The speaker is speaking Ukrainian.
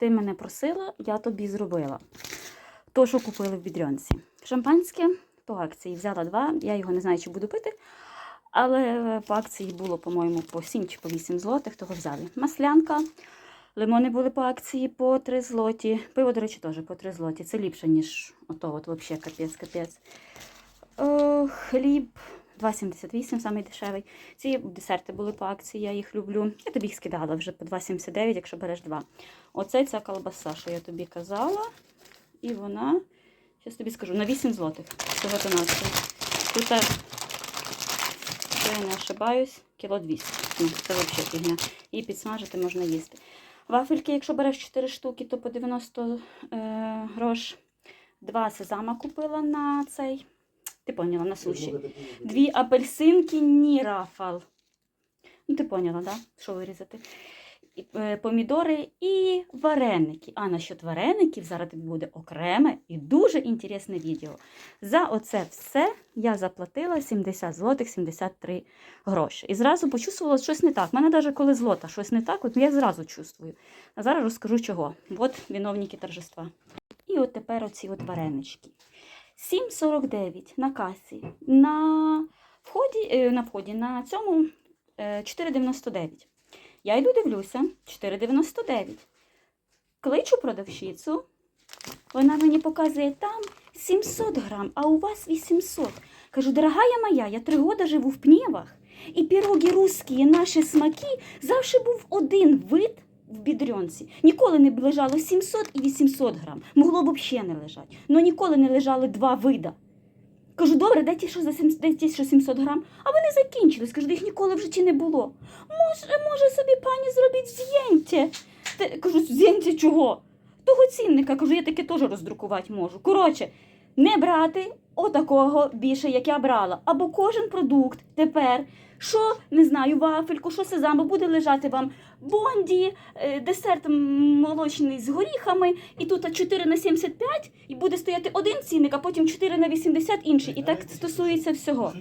Ти мене просила, я тобі зробила. То, що купили в бідрянці. Шампанське по акції взяла два. Я його не знаю, чи буду пити. Але по акції було, по-моєму, по 7 чи по 8 злотих, того взяли. Маслянка. Лимони були по акції по 3 злоті. Пиво, до речі, теж по 3 злоті. Це ліпше, ніж ото, от взагалі капець, капець. Е, хліб 2,78, самий дешевий. Ці десерти були по акції, я їх люблю. Я тобі їх скидала вже по 2,79, якщо береш два. Оце ця колбаса, що я тобі казала. І вона, зараз тобі скажу, на 8 злотих. Всього то навсього. Тут, е, якщо я не ошибаюсь, кіло 200. Ну, це взагалі фігня. І підсмажити можна їсти. Вафельки, якщо береш 4 штуки, то по 90 е, грош. Два сезама купила на цей. Ти поняла, на суші. Дві апельсинки, ні, рафал. Ну, ти поняла, да? Що вирізати? І, е, помідори і вареники. А насчет вареників зараз буде окреме і дуже інтересне відео. За оце все я заплатила 70 злотих 73 гроші. І зразу почувствувала що щось не так. У мене навіть коли злота щось не так, от я зразу чувствую. А зараз розкажу чого. От виновники торжества. І от тепер оці от варенички. 7,49 на касі. На вході, е, на вході на цьому е, 4,99. Я йду дивлюся, 4,99. Кличу продавщицю. Вона мені показує там 700 грам, а у вас 800. Кажу, дорогая моя, я три роки живу в Пнєвах, і піроги русські, наші смаки, завжди був один вид в бідрьонці. Ніколи не лежало 700 і 800 грам. Могло б взагалі не лежати. Но ніколи не лежали два вида. Кажу, добре, дайте що за 700, дайте що 700 грам, а вони закінчились. Кажу, їх ніколи в житті не було. Може, може собі пані зробіть з'єнтя? Кажу, з'єнтя чого? Того цінника, кажу, я таке теж роздрукувати можу. Коротше, не брати отакого більше, як я брала. Або кожен продукт тепер, що не знаю, вафельку, що сезаму, буде лежати вам бонді, е, десерт молочний з горіхами, і тут 4 на 75, і буде стояти один цінник, а потім 4 на 80 інший. І так стосується всього.